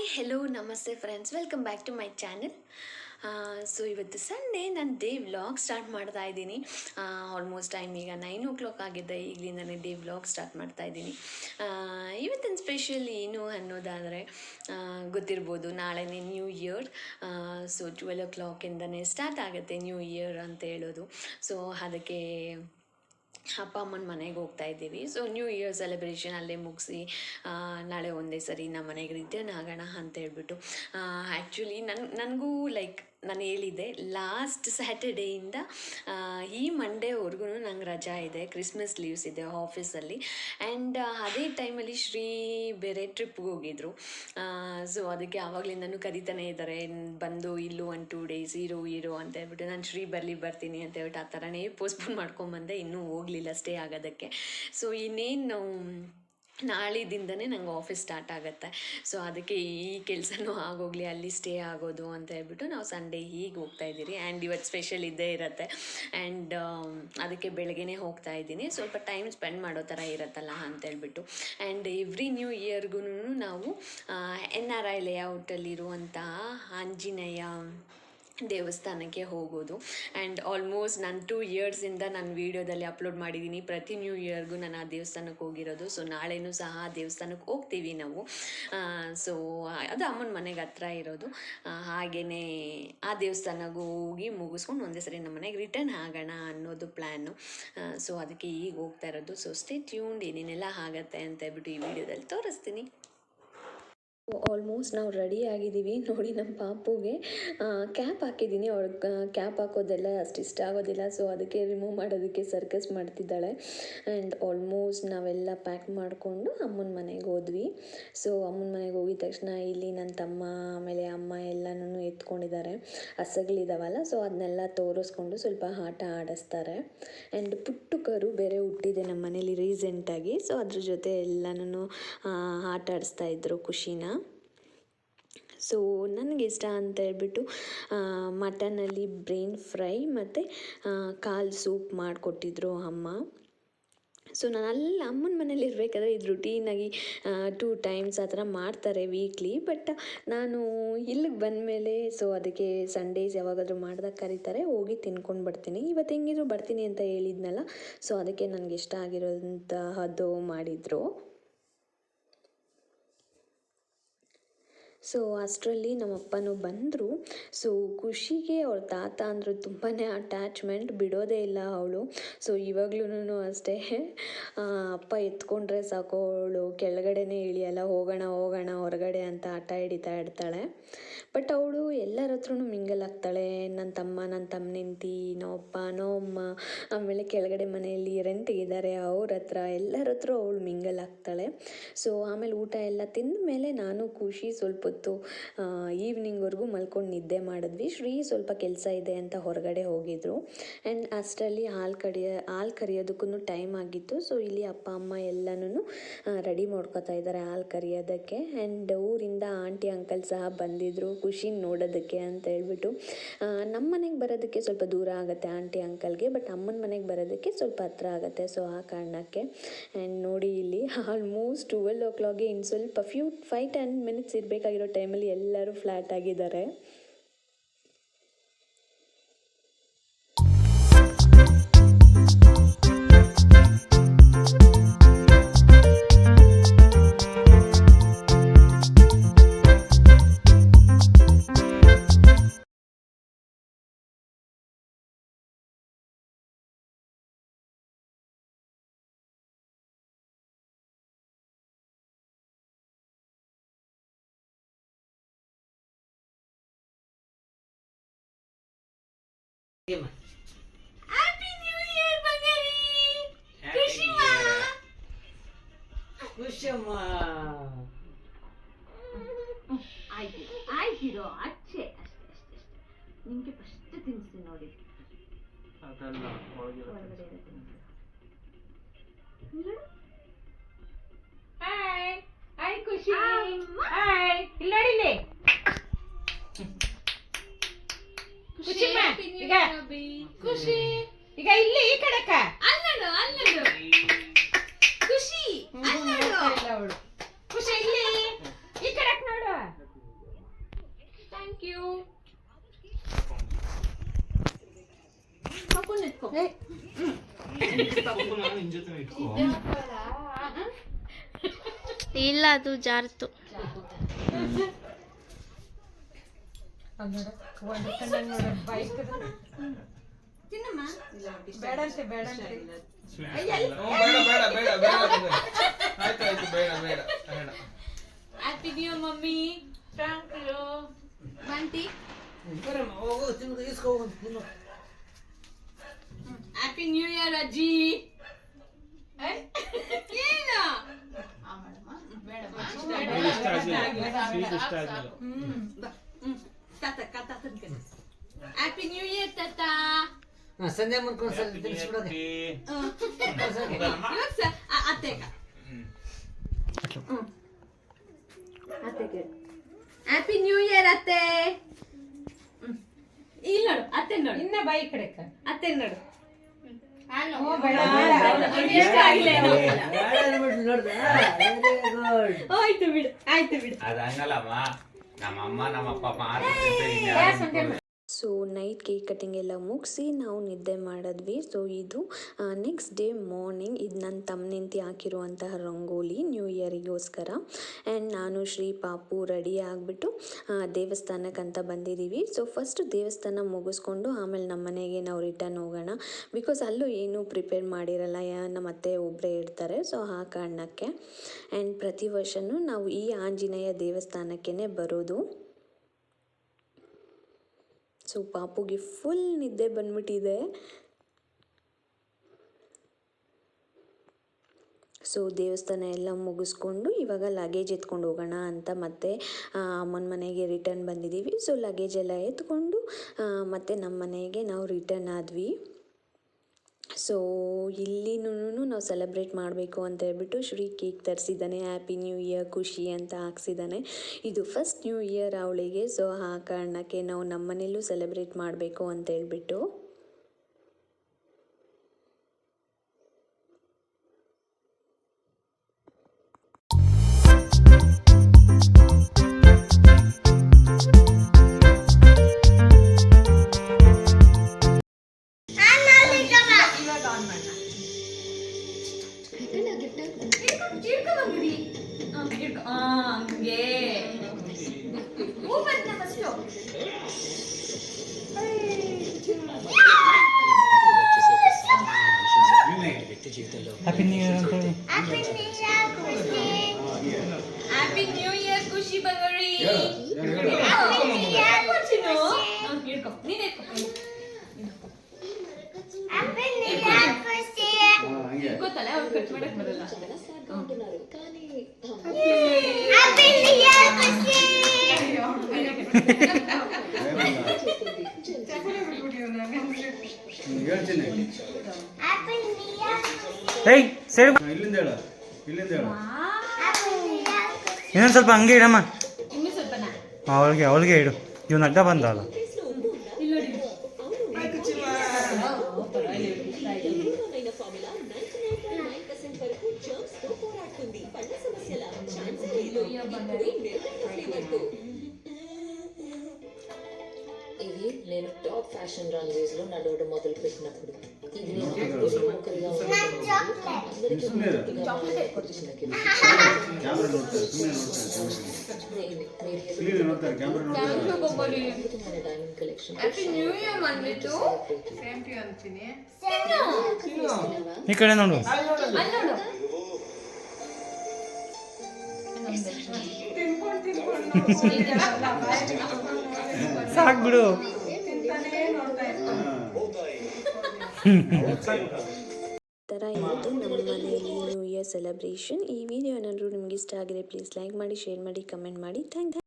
Hi hello namaste friends welcome back to my channel so ಇವತ್ತು Sunday ನಾನು day vlog start ಮಾಡ್ತಾ ಇದ್ದೀನಿ. Almost time ಈಗ nine o'clock ಆಗಿದೆ ಈಗಲಿಂದನೇ ಡೇ ವ್ಲಾಗ್ ಸ್ಟಾರ್ಟ್ ಮಾಡ್ತಾ ಇದ್ದೀನಿ. ಇವತ್ತಿನ ಸ್ಪೆಷಲ್ ಏನು ಅನ್ನೋದಾದರೆ ಗೊತ್ತಿರ್ಬೋದು, ನಾಳೆನೇ ನ್ಯೂ ಇಯರ್ ಸೊ ಟ್ವೆಲ್ ಓ ಕ್ಲಾಕಿಂದನೇ ಸ್ಟಾರ್ಟ್ ಆಗುತ್ತೆ ನ್ಯೂ ಇಯರ್ ಅಂತ ಹೇಳೋದು. ಸೊ ಅದಕ್ಕೆ ಅಪ್ಪ ಅಮ್ಮನ ಮನೆಗೆ ಹೋಗ್ತಾ ಇದ್ದೀವಿ. ಸೊ ನ್ಯೂ ಇಯರ್ ಸೆಲೆಬ್ರೇಷನ್ ಅಲ್ಲೇ ಮುಗಿಸಿ ನಾಳೆ ಒಂದೇ ಸರಿ ನಮ್ಮ ಮನೆಗೆ ರಿಟರ್ನ್ ಆಗೋಣ ಅಂತ ಹೇಳ್ಬಿಟ್ಟು ಆ್ಯಕ್ಚುಲಿ ನನ್, ನನಗೂ ಲೈಕ್ ನಾನು ಹೇಳಿದ್ದೆ ಲಾಸ್ಟ್ ಸ್ಯಾಟರ್ಡೇಯಿಂದ ಈ ಮಂಡೇವರೆಗೂ ನಂಗೆ ರಜಾ ಇದೆ ಕ್ರಿಸ್ಮಸ್ ಲೀವ್ಸ್ ಇದೆ ಆಫೀಸಲ್ಲಿ ಆ್ಯಂಡ್ ಅದೇ ಟೈಮಲ್ಲಿ ಶ್ರೀ ಬೇರೆ ಟ್ರಿಪ್ಗೆ ಹೋಗಿದ್ರು. ಸೊ ಅದಕ್ಕೆ ಆವಾಗಲಿಂದನೂ ಕರಿತಾನೆ ಇದ್ದಾರೆ ಬಂದು ಇಲ್ಲೂ ಒನ್ ಟೂ ಡೇಸ್ ಇರೋ ಇರೋ ಅಂತ ಹೇಳ್ಬಿಟ್ಟು ನಾನು ಶ್ರೀ ಬರಲಿ ಬರ್ತೀನಿ ಅಂತ ಹೇಳ್ಬಿಟ್ಟು ಆ ಥರನೇ ಪೋಸ್ಟ್ಪೋನ್ ಮಾಡ್ಕೊಂಬಂದೆ ಇನ್ನೂ ಹೋಗಲಿಲ್ಲ ಸ್ಟೇ ಆಗೋದಕ್ಕೆ. ಸೊ ಇನ್ನೇನು, ನಾಳಿದಿಂದನೇ ನಂಗೆ ಆಫೀಸ್ ಸ್ಟಾರ್ಟ್ ಆಗುತ್ತೆ. ಸೊ ಅದಕ್ಕೆ ಈ ಕೆಲಸನೂ ಆಗೋಗಲಿ, ಅಲ್ಲಿ ಸ್ಟೇ ಆಗೋದು ಅಂತ ಹೇಳ್ಬಿಟ್ಟು ನಾವು ಸಂಡೇ ಹೀಗೆ ಹೋಗ್ತಾ ಇದ್ದೀರಿ. ಆ್ಯಂಡ್ ಇವತ್ತು ಸ್ಪೆಷಲ್ ಇದ್ದೇ ಇರುತ್ತೆ. ಆ್ಯಂಡ್ ಅದಕ್ಕೆ ಬೆಳಗ್ಗೆನೇ ಹೋಗ್ತಾ ಇದ್ದೀನಿ. ಸ್ವಲ್ಪ ಟೈಮ್ ಸ್ಪೆಂಡ್ ಮಾಡೋ ಥರ ಇರುತ್ತಲ್ಲ ಅಂತ ಹೇಳ್ಬಿಟ್ಟು. ಆ್ಯಂಡ್ ಎವ್ರಿ ನ್ಯೂ ಇಯರ್ಗೂ ನಾವು ಎನ್ ಆರ್ ಐ ಲೇಔಟಲ್ಲಿರುವಂತಹ ಆಂಜನೇಯ ದೇವಸ್ಥಾನಕ್ಕೆ ಹೋಗೋದು. ಆ್ಯಂಡ್ ಆಲ್ಮೋಸ್ಟ್ ನಾನು ಟೂ ಇಯರ್ಸಿಂದ ನಾನು ವೀಡಿಯೋದಲ್ಲಿ ಅಪ್ಲೋಡ್ ಮಾಡಿದ್ದೀನಿ ಪ್ರತಿ ನ್ಯೂ ಇಯರ್ಗೂ ನಾನು ಆ ದೇವಸ್ಥಾನಕ್ಕೆ ಹೋಗಿರೋದು. ಸೊ ನಾಳೆನೂ ಸಹ ಆ ದೇವಸ್ಥಾನಕ್ಕೆ ಹೋಗ್ತೀವಿ ನಾವು. ಸೊ ಅದು ಅಮ್ಮನ ಮನೆಗೆ ಹತ್ರ ಇರೋದು. ಹಾಗೆಯೇ ಆ ದೇವಸ್ಥಾನಕ್ಕೂ ಹೋಗಿ ಮುಗಿಸ್ಕೊಂಡು ಒಂದೇ ಸರಿ ನಮ್ಮ ಮನೆಗೆ ರಿಟರ್ನ್ ಆಗೋಣ ಅನ್ನೋದು ಪ್ಲ್ಯಾನು ಸೊ ಅದಕ್ಕೆ ಈಗ ಹೋಗ್ತಾ ಇರೋದು. ಸೊ ಸ್ಟೇ ಟ್ಯೂನ್ಡ್ ಏನೇನೆಲ್ಲ ಆಗತ್ತೆ ಅಂತ ಹೇಳ್ಬಿಟ್ಟು ಈ ವಿಡಿಯೋದಲ್ಲಿ ತೋರಿಸ್ತೀನಿ. ಆಲ್ಮೋಸ್ಟ್ ನಾವು ರೆಡಿ ಆಗಿದ್ದೀವಿ. ನೋಡಿ ನಮ್ಮ ಪಾಪುಗೆ ಕ್ಯಾಪ್ ಹಾಕಿದ್ದೀನಿ. ಅವ್ಳಿಗೆ ಕ್ಯಾಪ್ ಹಾಕೋದೆಲ್ಲ ಅಷ್ಟು ಇಷ್ಟ ಆಗೋದಿಲ್ಲ. ಸೊ ಅದಕ್ಕೆ ರಿಮೂವ್ ಮಾಡೋದಕ್ಕೆ ಸರ್ಕಸ್ ಮಾಡ್ತಿದ್ದಾಳೆ. ಆ್ಯಂಡ್ ಆಲ್ಮೋಸ್ಟ್ ನಾವೆಲ್ಲ ಪ್ಯಾಕ್ ಮಾಡಿಕೊಂಡು ಅಮ್ಮನ ಮನೆಗೆ ಹೋದ್ವಿ. ಸೊ ಅಮ್ಮನ ಮನೆಗೆ ಹೋಗಿದ ತಕ್ಷಣ ಇಲ್ಲಿ ನನ್ನ ತಮ್ಮ, ಆಮೇಲೆ ಅಮ್ಮ ಎಲ್ಲನೂ ಎತ್ಕೊಂಡಿದ್ದಾರೆ. ಹಸಗಳಿದಾವಲ್ಲ ಸೊ ಅದನ್ನೆಲ್ಲ ತೋರಿಸ್ಕೊಂಡು ಸ್ವಲ್ಪ ಆಟ ಆಡಿಸ್ತಾರೆ. ಆ್ಯಂಡ್ ಪುಟ್ಟು ಕರು ಬೇರೆ ಹುಟ್ಟಿದೆ ನಮ್ಮ ಮನೇಲಿ ರೀಸೆಂಟಾಗಿ ಸೊ ಅದ್ರ ಜೊತೆ ಎಲ್ಲನೂ ಆಟ ಆಡಿಸ್ತಾ ಇದ್ರು ಖುಷಿನ. ಸೊ ನನಗೆ ಇಷ್ಟ ಅಂತ ಹೇಳ್ಬಿಟ್ಟು ಮಟನಲ್ಲಿ ಬ್ರೈನ್ ಫ್ರೈ ಮತ್ತು ಕಾಲು ಸೂಪ್ ಮಾಡಿಕೊಟ್ಟಿದ್ರು ಅಮ್ಮ. ಸೊ ನಾನು ಅಲ್ಲಿ ಅಮ್ಮನ ಮನೇಲಿ ಇರಬೇಕಾದ್ರೆ ಇದು ರುಟೀನಾಗಿ ಟೂ ಟೈಮ್ಸ್ ಆ ಥರ ಮಾಡ್ತಾರೆ ವೀಕ್ಲಿ ಬಟ್ ನಾನು ಇಲ್ಲಿಗೆ ಬಂದಮೇಲೆ ಸೊ ಅದಕ್ಕೆ ಸಂಡೇಸ್ ಯಾವಾಗಾದರೂ ಮಾಡಿದಾಗ ಕರೀತಾರೆ, ಹೋಗಿ ತಿನ್ಕೊಂಡು ಬರ್ತೀನಿ. ಇವತ್ತು ಹೆಂಗಿದ್ರು ಬರ್ತೀನಿ ಅಂತ ಹೇಳಿದ್ನಲ್ಲ ಸೊ ಅದಕ್ಕೆ ನನಗೆ ಇಷ್ಟ ಆಗಿರೋಂತಹದ್ದು ಮಾಡಿದರು. ಸೊ ಅಷ್ಟರಲ್ಲಿ ನಮ್ಮಪ್ಪನೂ ಬಂದರು. ಸೊ ಖುಷಿಗೆ ಅವ್ರ ತಾತ ಅಂದರು ತುಂಬಾ ಅಟ್ಯಾಚ್ಮೆಂಟ್ ಬಿಡೋದೇ ಇಲ್ಲ ಅವಳು. ಸೊ ಇವಾಗ್ಲೂ ಅಷ್ಟೇ. ಅಪ್ಪ ಎತ್ಕೊಂಡ್ರೆ ಸಾಕು ಅವಳು. ಕೆಳಗಡೆನೇ ಇಳಿಯಲ್ಲ, ಹೋಗೋಣ ಹೋಗೋಣ, ಹೊರಗಡೆ ಅಂತ ಆಟ ಹಿಡಿತಾ ಇರ್ತಾಳೆ. ಬಟ್ ಅವಳು ಎಲ್ಲರ ಹತ್ರನು ಮಿಂಗಲ್ ಆಗ್ತಾಳೆ. ನನ್ನ ತಮ್ಮ ನನ್ನ ತಮ್ಮನೆಂತಿ ನಮ್ಮಪ್ಪ ನಮ್ಮಮ್ಮ ಆಮೇಲೆ ಕೆಳಗಡೆ ಮನೆಯಲ್ಲಿ ರೆಂಟಿಗಿದ್ದಾರೆ ಅವ್ರ ಹತ್ರ. ಎಲ್ಲರ ಹತ್ರ ಅವಳು ಮಿಂಗಲ್ ಆಗ್ತಾಳೆ. ಸೊ ಆಮೇಲೆ ಊಟ ಎಲ್ಲ ತಿಂದ ಮೇಲೆ ನಾನು ಖುಷಿ ಸ್ವಲ್ಪ ಹೊತ್ತು ಈವ್ನಿಂಗ್ವರೆಗೂ ಮಲ್ಕೊಂಡು ನಿದ್ದೆ ಮಾಡಿದ್ವಿ. ಶ್ರೀ ಸ್ವಲ್ಪ ಕೆಲಸ ಇದೆ ಅಂತ ಹೊರಗಡೆ ಹೋಗಿದ್ರು. ಆ್ಯಂಡ್ ಅಷ್ಟರಲ್ಲಿ ಹಾಲು ಕಡಿಯ, ಹಾಲು ಕರಿಯೋದಕ್ಕೂ ಟೈಮ್ ಆಗಿತ್ತು. ಸೊ ಇಲ್ಲಿ ಅಪ್ಪ, ಅಮ್ಮ ಎಲ್ಲನೂ ರೆಡಿ ಮಾಡ್ಕೊತಾ ಇದ್ದಾರೆ ಹಾಲು ಕರಿಯೋದಕ್ಕೆ. ಆ್ಯಂಡ್ ಊರಿಂದ ಆಂಟಿ ಅಂಕಲ್ ಸಹ ಬಂದಿದ್ದರು ಖುಷಿ ನೋಡೋದಕ್ಕೆ ಅಂತ ಹೇಳ್ಬಿಟ್ಟು ನಮ್ಮ ಮನೆಗೆ ಬರೋದಕ್ಕೆ ಸ್ವಲ್ಪ ದೂರ ಆಗುತ್ತೆ ಆಂಟಿ ಅಂಕಲ್ಗೆ ಬಟ್ ಅಮ್ಮನ ಮನೆಗೆ ಬರೋದಕ್ಕೆ ಸ್ವಲ್ಪ ಹತ್ರ ಆಗುತ್ತೆ. ಸೊ ಆ ಕಾರಣಕ್ಕೆ ಆ್ಯಂಡ್ ನೋಡಿ ಇಲ್ಲಿ ಆಲ್ಮೋಸ್ಟ್ ಟ್ವೆಲ್ ಓ ಕ್ಲಾಕ್ಗೆ ಇನ್ನು ಸ್ವಲ್ಪ ಫ್ಯೂ ಫೈವ್ ಟೆನ್ ಮಿನಿಟ್ಸ್ ಇರಬೇಕಾಗಿರೋ ಟೈಮಲ್ಲಿ ಎಲ್ಲರೂ ಫ್ಲ್ಯಾಟ್ ಆಗಿದ್ದಾರೆ ಹ್ಯಾಪಿ ನ್ಯೂ ಇಯರ್ ಬಂಗಾರಿ ಖುಷಿಮಾ ಖುಷಮ್ಮ ಆಯ್ತು ಆಯ್ತಿರೋ ಅಚ್ಚೆ ಅಷ್ಟೇ ಅಷ್ಟೇ ಅಷ್ಟೇ ನಿಮ್ಗೆ ಫಸ್ಟ್ ತಿನ್ನಿಸ್ತೀನಿ ನೋಡಿ ಅದಲ್ಲ ಒಳಗಿರೋ ಇಲ್ಲ ಅದು ಜಾರ್ತು happy new mummy thank you Bunty? Happy new year ಅಜ್ಜಿ. ಏನು? ಹ್ಯಾಪಿ ನ್ಯೂ ಇಯರ್ ತಾತ ಸಂಜೆ ಮುಂದ್ಕೊಂಡು ಸ್ವಲ್ಪ ತಿನ್ಸ್ಬಿಡೋದೆ ಇವಾಗ ಅತ್ತೆಗೆ. ಅತ್ತೆಗ. ಹ್ಯಾಪಿ ನ್ಯೂ ಇಯರ್ ಅತ್ತೆ. ಇಲ್ಲ ಇಲ್ಲಿ ನೋಡು ಅತ್ತೆ ನೋಡು. ಇನ್ನ ಬಾಯಿ ಕಡೆ ಅತ್ತೆ ನೋಡು. ಆಯ್ತು ಬಿಡು ಆಯ್ತು ಬಿಡು. ಅದು ಹಂಗಲ್ಲಮ್ಮ ನಮ್ಮಮ್ಮ ನಮ್ಮಪ್ಪ ಮಾಡ್ತಿರ್ತಾರೆ ಸೊ ನೈಟ್ ಕೇಕ್ ಕಟಿಂಗ್ ಎಲ್ಲ ಮುಗಿಸಿ ನಾವು ನಿದ್ದೆ ಮಾಡಿದ್ವಿ. ಸೊ ಇದು ನೆಕ್ಸ್ಟ್ ಡೇ ಮಾರ್ನಿಂಗ್ ಇದು ನನ್ನ ತಮ್ಮನಿಂತಿ ಹಾಕಿರುವಂತಹ ರಂಗೋಲಿ ನ್ಯೂ ಇಯರಿಗೋಸ್ಕರ ಆ್ಯಂಡ್ ನಾನು, ಶ್ರೀ, ಪಾಪು ರೆಡಿ ಆಗಿಬಿಟ್ಟು ದೇವಸ್ಥಾನಕ್ಕಂತ ಬಂದಿದ್ದೀವಿ ಸೊ ಫಸ್ಟ್ ದೇವಸ್ಥಾನ ಮುಗಿಸ್ಕೊಂಡು ಆಮೇಲೆ ನಮ್ಮ ಮನೆಗೆ ನಾವು ರಿಟರ್ನ್ ಹೋಗೋಣ. ಬಿಕಾಸ್ ಅಲ್ಲೂ ಏನೂ ಪ್ರಿಪೇರ್ ಮಾಡಿರಲ್ಲ ನಮ್ಮ ಅತ್ತೆ ಒಬ್ಬರೇ ಇರ್ತಾರೆ. ಸೊ ಆ ಕಾರಣಕ್ಕೆ. ಆ್ಯಂಡ್ ಪ್ರತಿ ವರ್ಷವೂ ನಾವು ಈ ಆಂಜನೇಯ ದೇವಸ್ಥಾನಕ್ಕೇ ಬರೋದು. ಸೊ ಪಾಪುಗೆ ಫುಲ್ ನಿದ್ದೆ ಬಂದ್ಬಿಟ್ಟಿದೆ. ಸೊ ದೇವಸ್ಥಾನ ಎಲ್ಲ ಮುಗಿಸ್ಕೊಂಡು ಇವಾಗ ಲಗೇಜ್ ಎತ್ಕೊಂಡು ಹೋಗೋಣ ಅಂತ ಮತ್ತೆ ಅಮ್ಮನ ಮನೆಗೆ ರಿಟರ್ನ್ ಬಂದಿದ್ದೀವಿ. ಸೊ ಲಗೇಜ್ ಎಲ್ಲ ಎತ್ಕೊಂಡು ಮತ್ತೆ ನಮ್ಮ ಮನೆಗೆ ನಾವು ರಿಟರ್ನ್ ಆದ್ವಿ. ಸೊ ಇಲ್ಲಿನೂ ನಾವು ಸೆಲೆಬ್ರೇಟ್ ಮಾಡಬೇಕು ಅಂತ ಹೇಳ್ಬಿಟ್ಟು ಶ್ರೀ ಕೇಕ್ ತರಿಸಿದ್ದಾನೆ. ಹ್ಯಾಪಿ ನ್ಯೂ ಇಯರ್ ಖುಷಿ ಅಂತ ಹಾಕ್ಸಿದ್ದಾನೆ. ಇದು ಫಸ್ಟ್ ನ್ಯೂ ಇಯರ್ ಅವಳಿಗೆ ಸೊ ಆ ಕಾರಣಕ್ಕೆ ನಾವು ನಮ್ಮನೇಲೂ ಸೆಲೆಬ್ರೇಟ್ ಮಾಡಬೇಕು ಅಂತ ಹೇಳ್ಬಿಟ್ಟು. ಹಾ, ಹಿಡ್ಕೊ. ಆ, ಹಂಗೆ ಹೂ ಬಂತ ಫಸ್ಟು ಹ್ಯಾಪಿ ನ್ಯೂ ಇಯರ್ ಅಂತ ಹೇಳಿ ಹ್ಯಾಪಿ ನ್ಯೂ ಇಯರ್ ಖುಷಿ ಬಂಗರಿ ಹಿಡ್ಕೊ ಏಯ್ ಸರಿ ಇಲ್ಲಿಂದ ಹೇಳ. ಇಲ್ಲಿಂದ ಹೇಳ. ಇನ್ನೊಂದು ಸ್ವಲ್ಪ ಹಂಗೆ ಇಡಮ್ಮ. ಅವಳಿಗೆ ಅವಳಿಗೆ ಇಡು. ಇವ್ನ ಅಡ್ಡ ಬಂದಲ್ಲ ఇది టాప్ ఫ్యాషన్ రన్వేస్ లో నడవడం మొదలు పెట్టినప్పుడు ఇది నేను అప్పుడు యువకుడిగా ఉన్నప్పుడు అందరికీ పూర్తిగా గుర్తించినకి ಕ್ಯಾಮ್ರಾ ನೋಡ್ತಾರೆ ಸುಮ್ಮನೆ ನೋಡ್ತಾರೆ మీరు ಕ್ಲೀನ್ ನೋಡ್ತಾರೆ ಕ್ಯಾಮ್ರಾ ನೋಡ್ತಾರೆ అద్భుతమైన diamond collection happy new year ಬಂದ್ಬಿಟ್ಟು ಈ ಕಡೆ ನೋಡು ಅಲ್ಲಿ ನೋಡು ಸಾಕು ಬಿಡು ಥರ ಇವತ್ತು ನಮ್ಮ ಮನೆಯಲ್ಲಿ ನ್ಯೂ ಇಯರ್ ಸೆಲೆಬ್ರೇಷನ್ ಈ ವಿಡಿಯೋ ಏನಾದರೂ ನಿಮ್ಗೆ ಇಷ್ಟ ಆಗಿದೆ ಪ್ಲೀಸ್ ಲೈಕ್ ಮಾಡಿ ಶೇರ್ ಮಾಡಿ ಕಮೆಂಟ್ ಮಾಡಿ. ಥ್ಯಾಂಕ್